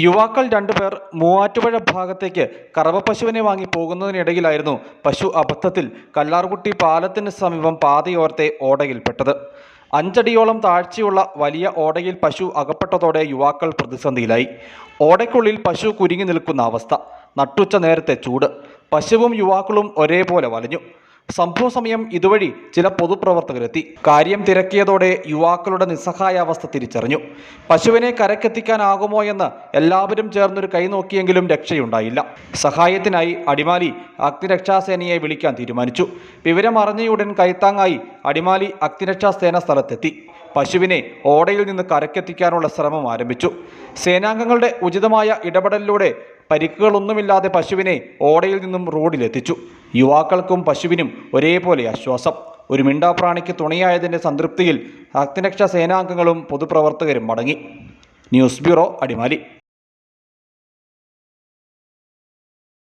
യുവാക്കൾ രണ്ടുപേർ മൂവാറ്റുപുഴ ഭാഗത്തേക്ക് കറവ പശുവിനെ വാങ്ങി പോകുന്നതിനിടയിലായിരുന്നു പശു അബദ്ധത്തിൽ കല്ലാർകുട്ടി പാലത്തിന് സമീപം പാതയോർത്തെ ഓടയിൽപ്പെട്ടത്. അഞ്ചടിയോളം താഴ്ചയുള്ള വലിയ ഓടയിൽ പശു അകപ്പെട്ടതോടെ യുവാക്കൾ പ്രതിസന്ധിയിലായി. ഓടയ്ക്കുള്ളിൽ പശു കുരുങ്ങി നിൽക്കുന്ന അവസ്ഥ. നട്ടുച്ച നേരത്തെ ചൂട്. പശുവും യുവാക്കളും ഒരേപോലെ വലഞ്ഞു. സംഭവ സമയം ഇതുവഴി ചില പൊതുപ്രവർത്തകരെത്തി. കാര്യം തിരക്കിയതോടെ യുവാക്കളുടെ നിസ്സഹായാവസ്ഥ തിരിച്ചറിഞ്ഞു. പശുവിനെ കരക്കെത്തിക്കാനാകുമോ എന്ന് എല്ലാവരും ചേർന്നൊരു കൈ നോക്കിയെങ്കിലും രക്ഷയുണ്ടായില്ല. സഹായത്തിനായി അടിമാലി അഗ്നിരക്ഷാസേനയെ വിളിക്കാൻ തീരുമാനിച്ചു. വിവരം അറിഞ്ഞയുടൻ കൈത്താങ്ങായി അടിമാലി അഗ്നിരക്ഷാസേന സ്ഥലത്തെത്തി. പശുവിനെ ഓടയിൽ നിന്ന് കരക്കെത്തിക്കാനുള്ള ശ്രമം ആരംഭിച്ചു. സേനാംഗങ്ങളുടെ ഉചിതമായ ഇടപെടലിലൂടെ പരിക്കുകളൊന്നുമില്ലാതെ പശുവിനെ ഓടയിൽ നിന്നും റോഡിലെത്തിച്ചു. യുവാക്കൾക്കും പശുവിനും ഒരേപോലെ ആശ്വാസം. ഒരു മിണ്ടാപ്രാണിക്ക് തുണയായതിന്റെ സംതൃപ്തിയിൽ അഗ്നിരക്ഷാ സേനാംഗങ്ങളും പൊതുപ്രവർത്തകരും മടങ്ങി. News bureau Adimali.